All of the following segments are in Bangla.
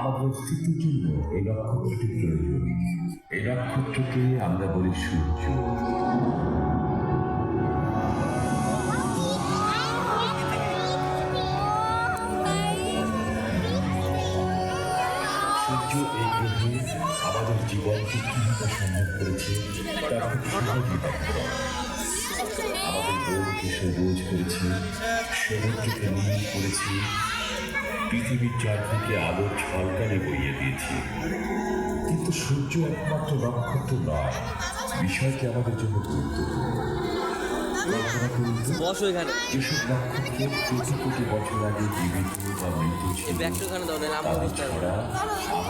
আমাদের অস্তিত্বের জন্য এই নক্ষত্রটি প্রয়োজন এই নক্ষত্রকে আমরা বলি সূর্য সূর্য এই গ্রহে আমাদের জীবনকে কীভাবে সম্ভব করেছে, তার খুব সহজই। আমাদের বউকে সবুজ করেছে সমুদ্রকে নীল করেছে পৃথিবীর চারদিকে আলো ছলকানি বইয়ে দিয়েছে। কিন্তু সূর্য একমাত্র নক্ষত্র নয় বিষয়টি আমাদের জন্য গুরুত্বপূর্ণ। বসো এখানে। যেসব নক্ষত্র কোটি কোটি বছর আগে জীবিত বা মৃত ছিল আমার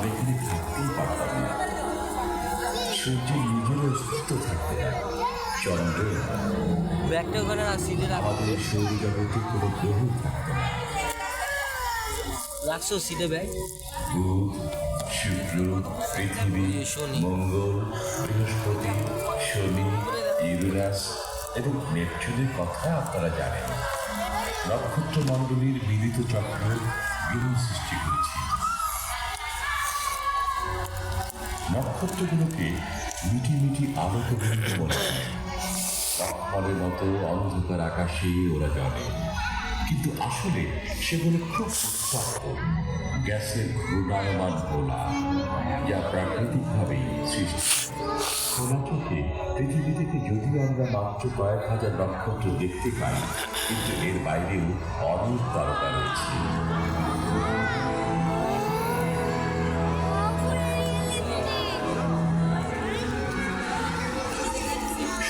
এখানে থাকতেই পারতাম না। সূর্যের নিজের অস্তিত্ব থাকতে না চন্দ্র আমাদের সৌরজগতে কোনো গ্রহ থাকতো না। রাখছো সিটে ব্যাগ শুক্র পৃথিবী মঙ্গল বৃহস্পতি শনি ইউরাস এবং নেপচুনের কথা আপনারা জানেন। নক্ষত্র মণ্ডলীর মিলিত চক্র গ্রহ সৃষ্টি করেছে। নক্ষত্রগুলোকে মিটি মিটি আলোকবৃন্দ বলা। হয় মতো অন্ধকার আকাশে ওরা জমে কিন্তু আসলে সেগুলো খুব উত্তপ্ত গ্যাসের ঘূর্ণায়মান খোলা যা প্রাকৃতিকভাবেই সৃষ্টি খোলা চোখে পৃথিবী থেকে যদিও আমরা মাত্র কয়েক হাজার নক্ষত্র দেখতে পাই, কিন্তু এর বাইরেও অনেক তারকা রয়েছে।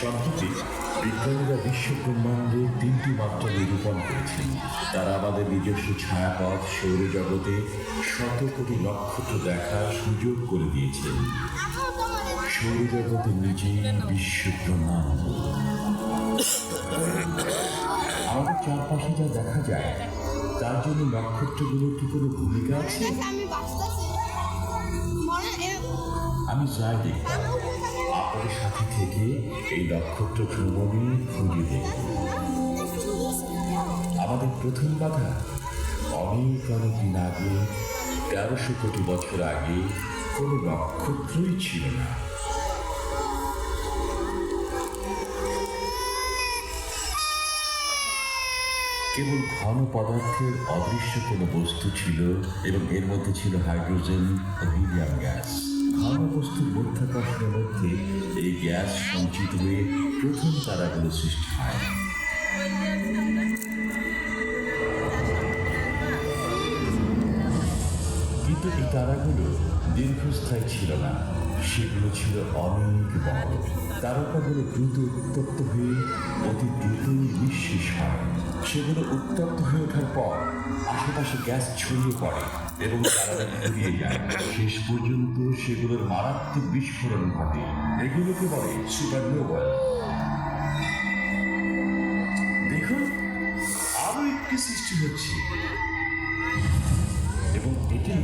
সম্প্রতি বিজ্ঞানীরা বিশ্ব ব্রহ্মাণ্ডে তিনটি মাত্রা নিরূপণ করেছেন। তারা আমাদের নিজস্ব ছায়াপথ সৌরজগতে শত কোটি নক্ষত্র দেখার সুযোগ করে দিয়েছেন। সৌরজগতের নিজেই বিশ্ব ব্রহ্মাণ্ড আমাদের চারপাশে যা দেখা যায় তার জন্য নক্ষত্রগুলোর কি কোনো ভূমিকা আছে? আমি যাই দেখতাম আপনাদের সাথে থেকে এই নক্ষত্র ভ্রমণে খুঁজে দেখব আমাদের প্রথম বাধা, অনেক অনেক দিন আগে, তেরোশো কোটি বছর আগে কোনো নক্ষত্রই ছিল না। কেবল ঘন পদার্থের অদৃশ্য কোনো বস্তু ছিল এবং এর মধ্যে ছিল হাইড্রোজেন ও হিলিয়াম গ্যাস। ঘন বস্তুর মধ্যাকর্ষণের মধ্যে এই গ্যাস সঞ্চিত হয়ে প্রথম তারাগুলো সৃষ্টি হয়। কিন্তু এই তারাগুলো দীর্ঘস্থায়ী ছিল না। সেগুলো ছিল অনেক বড়। তারকাগুলো দ্রুত উত্তপ্ত হয়ে অতি দ্রুতই নিঃশেষ হয়। সেগুলো উত্তপ্ত হয়ে ওঠার পর আশেপাশে গ্যাস ছড়িয়ে পড়ে এবং ঘুরিয়ে যায়। শেষ পর্যন্ত সেগুলোর মারাত্মক বিস্ফোরণ ঘটে। এগুলোকে বলে সুপারনোভা দেখুন আরও একটি সৃষ্টি হচ্ছে। এবং এটি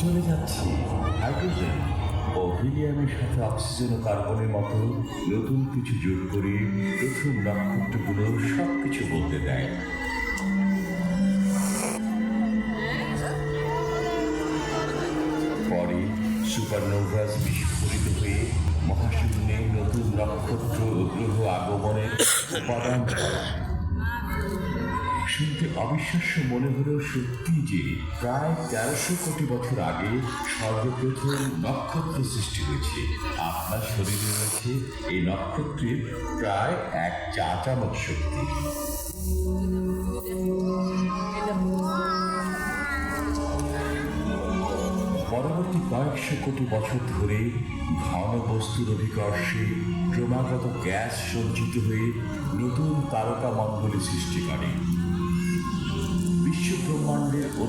চলে যাচ্ছে হাইড্রোজেন ও হিলিয়ামের সাথে অক্সিজেন ও কার্বনের মতো নতুন কিছু যোগ করে প্রথম নক্ষত্রগুলো সব কিছু বলতে দেয় পরে সুপারনোভাস বিস্ফোরিত হয়ে মহাশূন্যে নতুন নক্ষত্র ও গ্রহ আগমনের উপাদান। শুনতে অবিশ্বাস্য মনে হলেও সত্যি যে প্রায় তেরোশো কোটি বছর আগে সর্বপ্রথম নক্ষত্র সৃষ্টি হয়েছে। আপনার শরীরে রয়েছে এই নক্ষত্রের প্রায় এক চা চামচ শক্তি। পরবর্তী কয়েকশো কোটি বছর ধরে ঘন বস্তুর অধিকর্ষে ক্রমাগত গ্যাস সঞ্চিত হয়ে নতুন তারকা মণ্ডলী সৃষ্টি করে।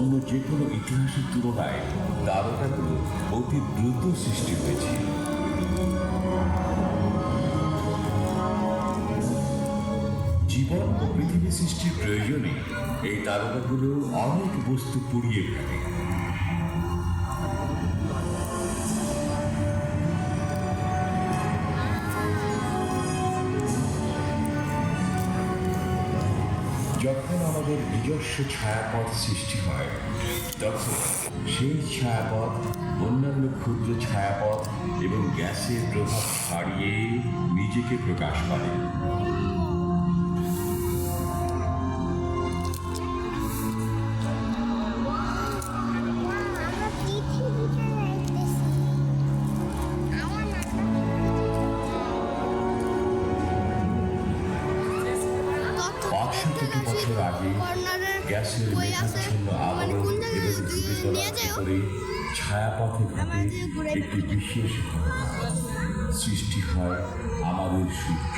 অন্য যে কোনো ইতিহাসের তুলনায় তারকাগুলো অতি দ্রুত সৃষ্টি হয়েছে। জীবন ও পৃথিবী সৃষ্টির প্রয়োজনে এই তারকাগুলো অনেক বস্তু পুড়িয়ে ফেলে। আমাদের নিজস্ব ছায়াপথ সৃষ্টি হয়। তখন সেই ছায়াপথ, অন্যান্য ক্ষুদ্র ছায়াপথ এবং গ্যাসের প্রভাব ছাড়িয়ে নিজেকে প্রকাশ করে। ছায়াপথে ঘটে একটি বিশেষ সৃষ্টি হয় আমাদের সূর্য।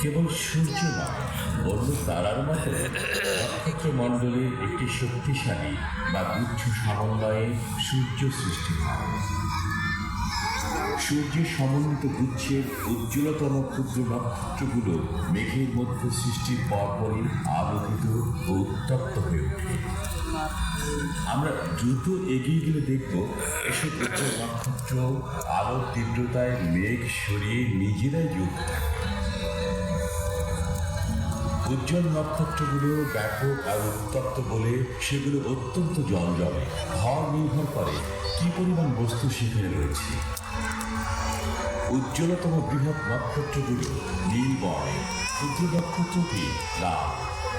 কেবল সূর্য নয় অন্য তারার মতো নক্ষত্র মণ্ডলের একটি শক্তিশালী বা গুচ্ছ সমন্বয়ে সূর্য সৃষ্টি হয়। সূর্যের সমন্বিত গুচ্ছের উজ্জ্বলতম ক্ষুদ্র নক্ষত্রগুলো মেঘের মধ্যে সৃষ্টির পরপরই আলোকিত ও উত্তপ্ত হয়ে ওঠে। আমরা দ্রুত এগিয়ে গেলে দেখব এসব উজ্জ্বল নক্ষত্র আলোর তীব্রতায় মেঘ সরিয়ে নিজেরাই থাকে। উজ্জ্বল নক্ষত্রগুলো ব্যাপক আর উত্তপ্ত বলে সেগুলো অত্যন্ত জমজমে। ভর নির্ভর করে কি পরিমাণ বস্তু সেখানে রয়েছে। উজ্জ্বলতম বৃহৎ নক্ষত্রগুলো নীল ক্ষুদ্র নক্ষত্রটি লাল।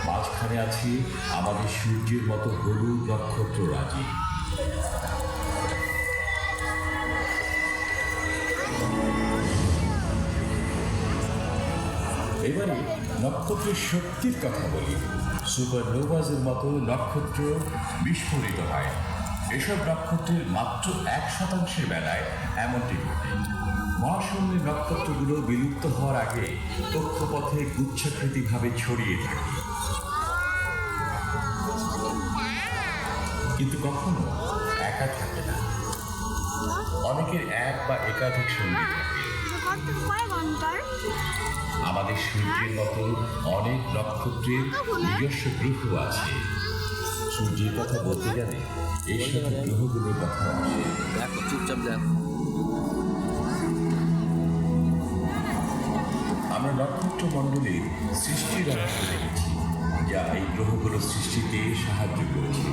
মাঝখানে আছে আমাদের সূর্যের মতো হলুদ নক্ষত্র রাজি। এবারে নক্ষত্রের শক্তির কথা বলি। সুপারনোভাসের মতো নক্ষত্র বিস্ফোরিত হয়। এসব নক্ষত্রের মাত্র এক শতাংশের বেলায় এমনটি ঘটে। মহাশূন্যের নক্ষত্রগুলো বিলুপ্ত হওয়ার আগে কক্ষপথে গুচ্ছাকৃতিভাবে ছড়িয়ে থাকে। কিন্তু কখনো একা থাকে না। অনেকের এক বা একাধিক সঙ্গী আমাদের সূর্যের মতো অনেক নক্ষত্রের নিজস্ব গ্রহ আছে। সূর্যের কথা বলতে গেলে এর সাথে গ্রহগুলোর কথা আসে। দেখো, চুপচাপ দেখো আমরা সৃষ্টির যা এই গ্রহগুলো সৃষ্টিতে সাহায্য করেছে।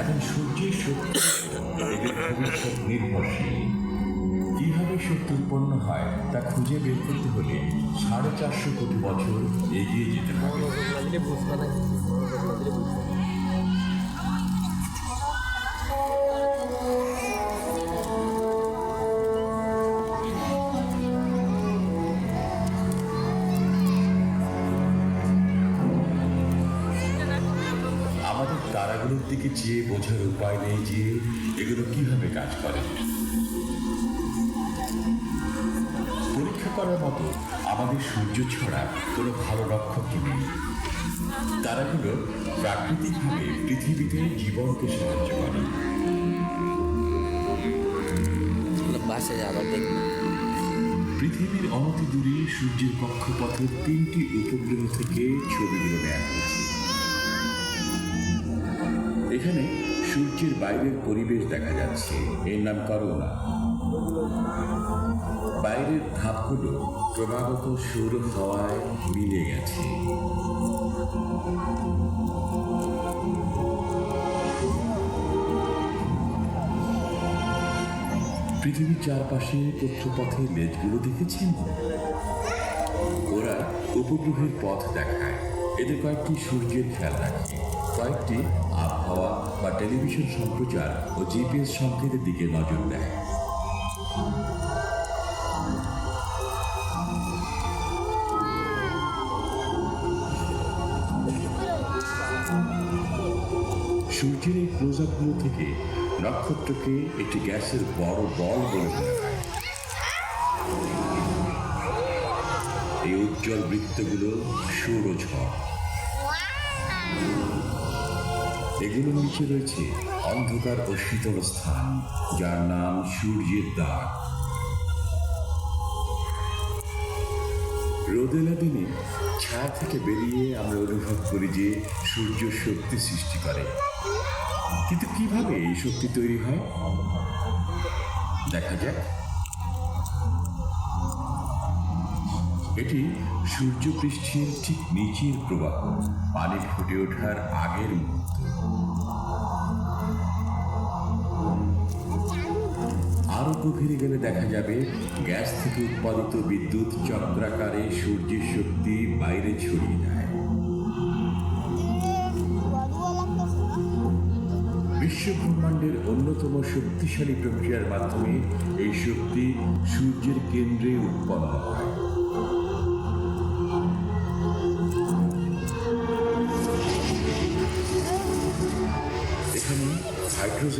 এখন সূর্যের শক্তি ভবিষ্যৎ নির্ভরশীল। কীভাবে শক্তি উৎপন্ন হয় তা খুঁজে বের করতে হলে সাড়ে চারশো কোটি বছর এগিয়ে যেতে হবে। দিকে চেয়ে বোঝার উপায় নেই যে এগুলো কীভাবে কাজ করে। পরীক্ষা করার মতো আমাদের সূর্য ছড়া কোনো ভালো নক্ষত্র নেই। তারাগুলো প্রাকৃতিকভাবে পৃথিবীতে জীবনকে সাহায্য করে। পৃথিবীর অনতি দূরে সূর্যের কক্ষপথের তিনটি উপগ্রহ থেকে ছবিগুলো নেওয়া হয়েছে। এখানে সূর্যের বাইরের পরিবেশ দেখা যাচ্ছে। এর নাম করোনা। বাইরের ধাপগুলো ক্রমাগত সৌর হাওয়ায় মিলে গেছে। পৃথিবীর চারপাশে কক্ষপথের লেজগুলো দেখেছেন? ওরা উপগ্রহের পথ দেখায়। এদের কয়েকটি সূর্যের খেয়াল রাখে। কয়েকটি আবহাওয়া বা টেলিভিশন সম্প্রচার ও জিপিএস সংকেতের দিকে নজর দেয়। সূর্যের এই আপগুলো থেকে নক্ষত্রকে একটি গ্যাসের বড় বল বলে হয়। এই উজ্জ্বল বৃত্তগুলো সৌরঝড়। এগুলোর নিচে রয়েছে অন্ধকার ও শীতল স্থান, যার নাম সূর্যের দাগ রোদেলা দিনে ছায়া থেকে বেরিয়ে আমরা অনুভব করি যে সূর্য শক্তি সৃষ্টি করে। কিন্তু কীভাবে এই শক্তি তৈরি হয়? দেখা যাক। এটি সূর্যপৃষ্ঠের ঠিক নিচের প্রবাহ। পানি ফুটে ওঠার আগের মুহূর্ত। আরও গভীরে গেলে দেখা যাবে, গ্যাস থেকে উৎপাদিত বিদ্যুৎ চক্রাকারে সূর্যের শক্তি বাইরে ছড়িয়ে দেয় বিশ্ব ব্রহ্মাণ্ডের অন্যতম শক্তিশালী প্রক্রিয়ার মাধ্যমে এই শক্তি সূর্যের কেন্দ্রে উৎপন্ন হয়।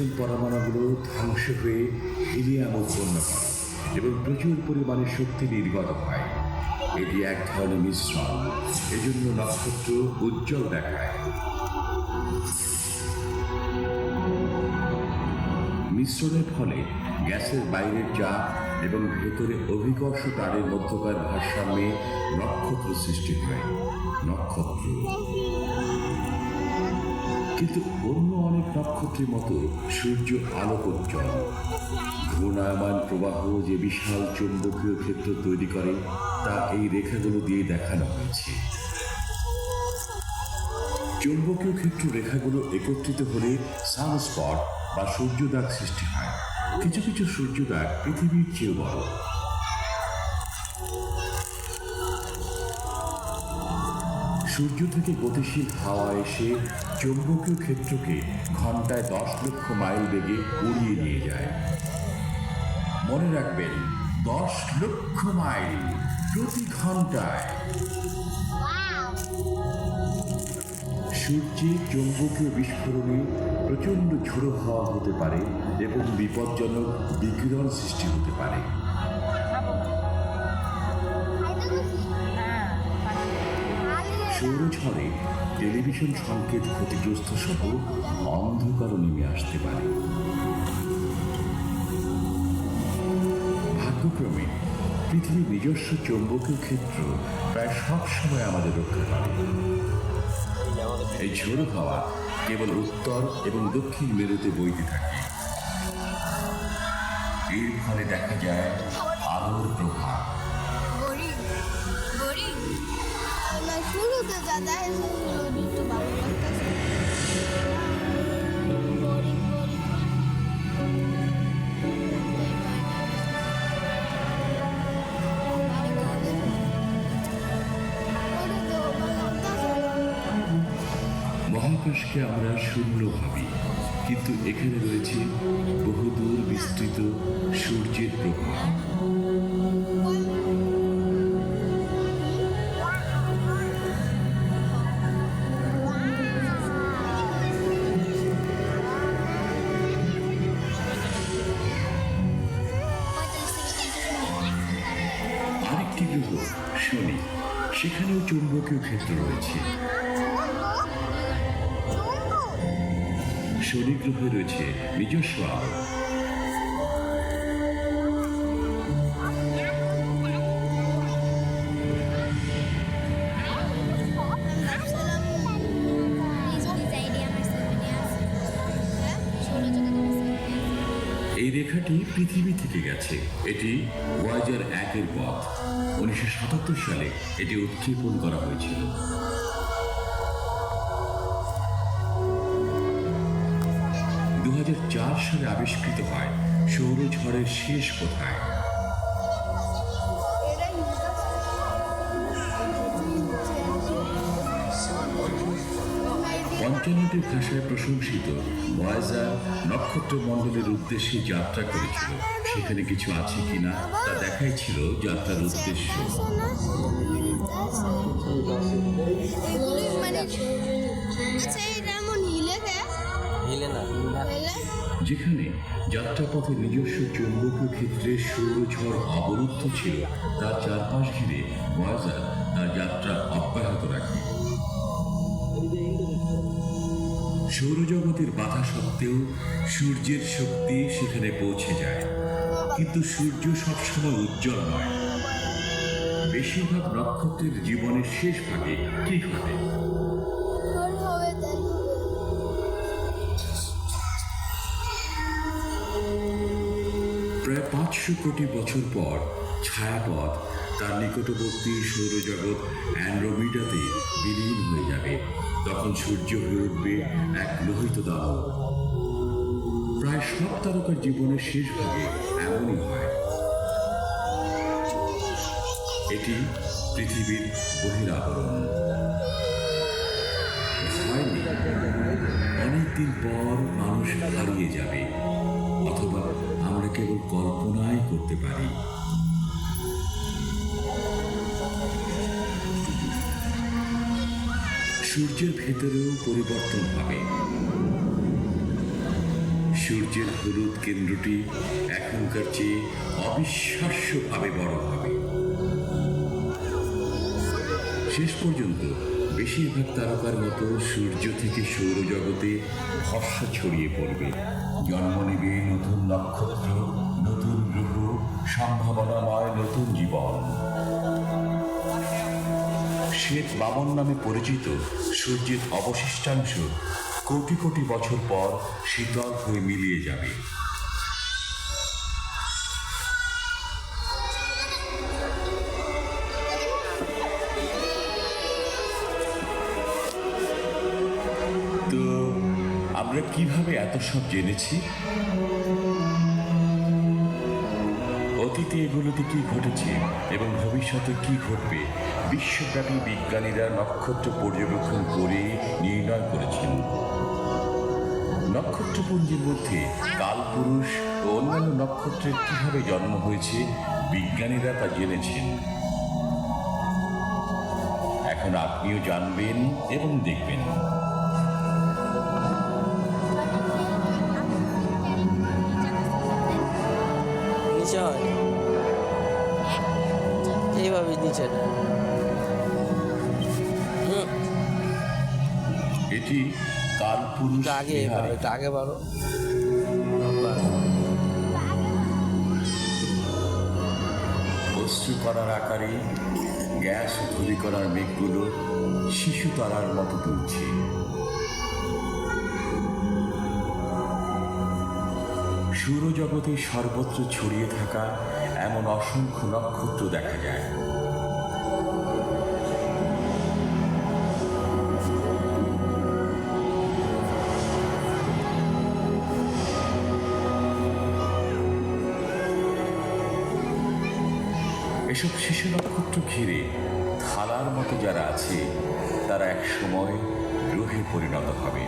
হাইড্রোজেন পরমাণুগুলো ধ্বংস হয়ে হিলিয়াম উৎপন্ন করে এবং প্রচুর পরিমাণে শক্তি নির্গত হয়। এটি এক ধরনের মিশ্রণ। এজন্য নক্ষত্র উজ্জ্বল দেখায়। মিশ্রণের ফলে গ্যাসের বাইরের চাপ এবং ভেতরে অভিকর্ষ তারের মধ্যকার ভারসাম্যে নক্ষত্র সৃষ্টি হয়। নক্ষত্র। কিন্তু অন্য অনেক নক্ষত্রের মতো সূর্য আলোকোজ্জ্বল ঘূর্ণায়মান প্রবাহ যে বিশাল চৌম্বকীয় ক্ষেত্র তৈরি করে, তা এই রেখাগুলো দিয়ে দেখানো হয়েছে। চৌম্বকীয় ক্ষেত্র রেখাগুলো একত্রিত হলে সানস্পট বা সূর্যদাগ সৃষ্টি হয়। কিছু কিছু সূর্যদাগ পৃথিবীর চেয়ে বড়। সূর্য থেকে গতিশীল হাওয়া এসে চৌম্বকীয় ক্ষেত্রকে ঘন্টায় দশ লক্ষ মাইল বেগে উড়িয়ে নিয়ে যায়। মনে রাখবেন, দশ লক্ষ মাইল প্রতি ঘন্টায়। সূর্যের চৌম্বকীয় বিস্ফোরণে প্রচণ্ড ঝোড়ো হাওয়া হতে পারে এবং বিপজ্জনক বিকিরণ সৃষ্টি হতে পারে। সৌরঝড়ে টেলিভিশন সংকেত ক্ষতিগ্রস্ত সহ অন্ধকারও নেমে আসতে পারে। ভাগ্যক্রমে পৃথিবীর নিজস্ব চৌম্বকীয় ক্ষেত্র প্রায় সব সময় আমাদের রক্ষা করে। এই ঝোড়ো হাওয়া কেবল উত্তর এবং দক্ষিণ মেরুতে বইতে থাকে। এর ফলে দেখা যায় আলোর প্রভাব। মহাকাশকে আমরা শূন্য ভাবি কিন্তু এখানে রয়েছে বহুদূর বিস্তৃত সূর্যের প্রভাব চৌম্বকীয় ক্ষেত্র রয়েছে। শনি গ্রহে রয়েছে নিজস্ব আলো। রেখাটি পৃথিবী থেকে গেছে। এটি ওয়াজার একের পথ। উনিশশো সাতাত্তর সালে এটি উৎক্ষেপণ করা হয়েছিল। দু হাজার চার সালে আবিষ্কৃত হয় সৌরঝড়ের শেষ কোথায় পঞ্চান্নটি ভাষায় প্রশংসিত ভয়েজার নক্ষত্র মণ্ডলের উদ্দেশ্যে যাত্রা করেছিল। সেখানে কিছু আছে কিনা তা দেখাই ছিল যাত্রার উদ্দেশ্য। যেখানে যাত্রাপথে নিজস্ব চৌম্বকীয় ক্ষেত্রে সৌরঝড় অবরুদ্ধ ছিল, তার চারপাশ ঘিরে ভয়েজার তার যাত্রা অব্যাহত রাখে। সৌরজগতের বাধা সত্ত্বেও সূর্যের শক্তি সেখানে পৌঁছে যায়। কিন্তু সূর্য সবসময় উজ্জ্বল নয়। বেশিরভাগ নক্ষত্রের জীবনের শেষ ভাগে কি ঘটে? প্রায় পাঁচশো কোটি বছর পর ছায়াপথ, তার নিকটবর্তী সৌরজগৎ অ্যান্ড্রোমিডাতে বিলীন হয়ে যাবে। তখন সূর্য হয়ে উঠবে এক লোহিত দানব প্রায় সব তারকার জীবনের শেষ ভাগে এমনই হয়। এটি পৃথিবীর বহিরাবরণ অনেকদিন পর মানুষ হারিয়ে যাবে, অথবা আমরা কেবল কল্পনাই করতে পারি। সূর্যের ভেতরেও পরিবর্তন হবে। সূর্যের হলুদ কেন্দ্রটি এখনকার চেয়ে অবিশ্বাস্যভাবে বড় হবে। শেষ পর্যন্ত বেশিরভাগ তারকার মতো সূর্য থেকে সৌরজগতে ভরসা ছড়িয়ে পড়বে। জন্ম নেবে নতুন নক্ষত্র, নতুন গ্রহ, সম্ভাবনাময় নতুন জীবন। শ্বেত বামন নামে পরিচিত সূর্যের অবশিষ্টাংশ কোটি কোটি বছর পর শীতল হয়ে মিলিয়ে যাবে। তো আমরা কীভাবে এত সব জেনেছি? অতীতে এগুলোতে কি ঘটেছে এবং ভবিষ্যতে কি ঘটবে? বিশ্বব্যাপী বিজ্ঞানীরা নক্ষত্র পর্যবেক্ষণ করে নির্ণয় করেছেন। নক্ষত্রপুঞ্জের মধ্যে কালপুরুষ ও অন্যান্য নক্ষত্রের কীভাবে জন্ম হয়েছে বিজ্ঞানীরা তা জেনেছেন। এখন আপনিও জানবেন এবং দেখবেন। এইভাবে নিচে এটি কালপুরুষ আগে। বারো আগে বারো। অশ্রু করার আকারে গ্যাস ও করার মেঘগুলো শিশু তারার মতো দুলছে। সৌরজগতে সর্বত্র ছড়িয়ে থাকা এমন অসংখ্য নক্ষত্র দেখা যায়। ঘিরে থালার মতো যারা আছে, তারা এক সময় গ্রহে পরিণত হবে।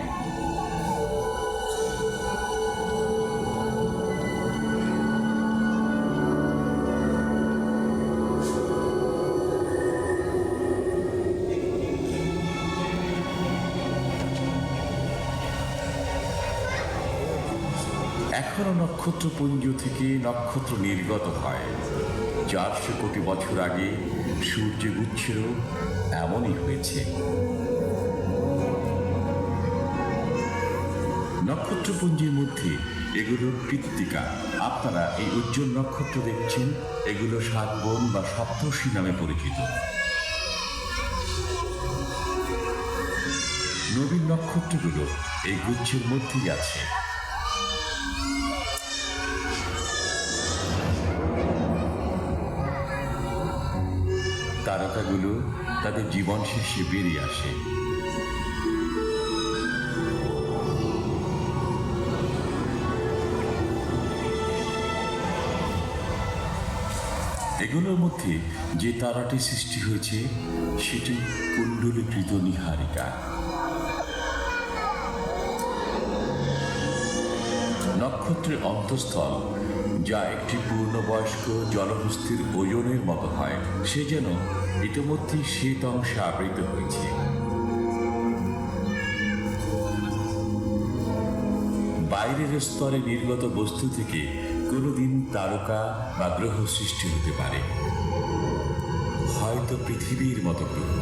এখনও নক্ষত্রপুঞ্জ থেকে নক্ষত্র নির্গত হয় চারশো কোটি বছর আগে সূর্যগুচ্ছেরও এমনই হয়েছে। নক্ষত্রপুঞ্জের মধ্যে এগুলো কৃত্তিকা। আপনারা এই উজ্জ্বল নক্ষত্র দেখছেন, এগুলো সাত বোন বা সপ্তর্ষি নামে পরিচিত। নবীন নক্ষত্রগুলো এই গুচ্ছের মধ্যেই আছে। তারকাগুলো তাদের জীবন শেষে বেরিয়ে আসে। এগুলোর মধ্যে যে তারাটি সৃষ্টি হয়েছে, সেটি কুণ্ডলীকৃত নিহারিকা। নক্ষত্রের অন্তঃস্থল যা একটি পূর্ণবয়স্ক জলহস্তির ওজনের মতো হয়। সে যেন ইতিমধ্যেই শীত অংশে আবৃত হয়েছে। বাইরের স্তরে নির্গত বস্তু থেকে কোনোদিন তারকা বা গ্রহ সৃষ্টি হতে পারে। হয়তো পৃথিবীর মতো গ্রহ।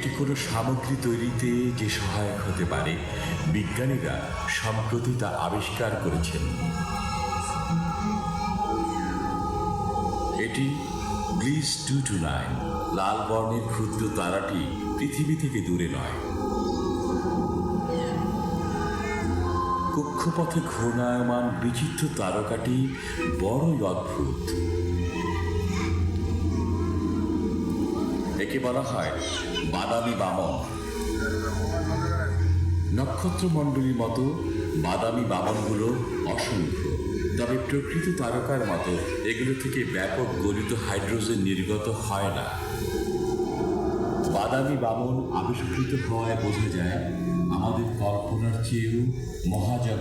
এটি কোনো সামগ্রী তৈরিতে যে সহায়ক হতে পারে। বিজ্ঞানীরা সম্প্রতি তা আবিষ্কার করেছেন। এটি গ্লিস টু টু নাইন লাল বর্ণের ক্ষুদ্র তারাটি পৃথিবী থেকে দূরে নয়। কক্ষপথে ঘূর্ণায়মান বিচিত্র তারকাটি বড়ই অদ্ভুত। একে বলা হয় বাদামি বামন। নক্ষত্রমণ্ডলীর মতো বাদামি বামনগুলো অসংখ্য। তবে প্রকৃত তারকার মতো এগুলো থেকে ব্যাপক গলিত হাইড্রোজেন নির্গত হয় না। বাদামি বামন আবিষ্কৃত হওয়ায় বোঝা যায়, আমাদের কল্পনার চেয়েও মহাজাগতিক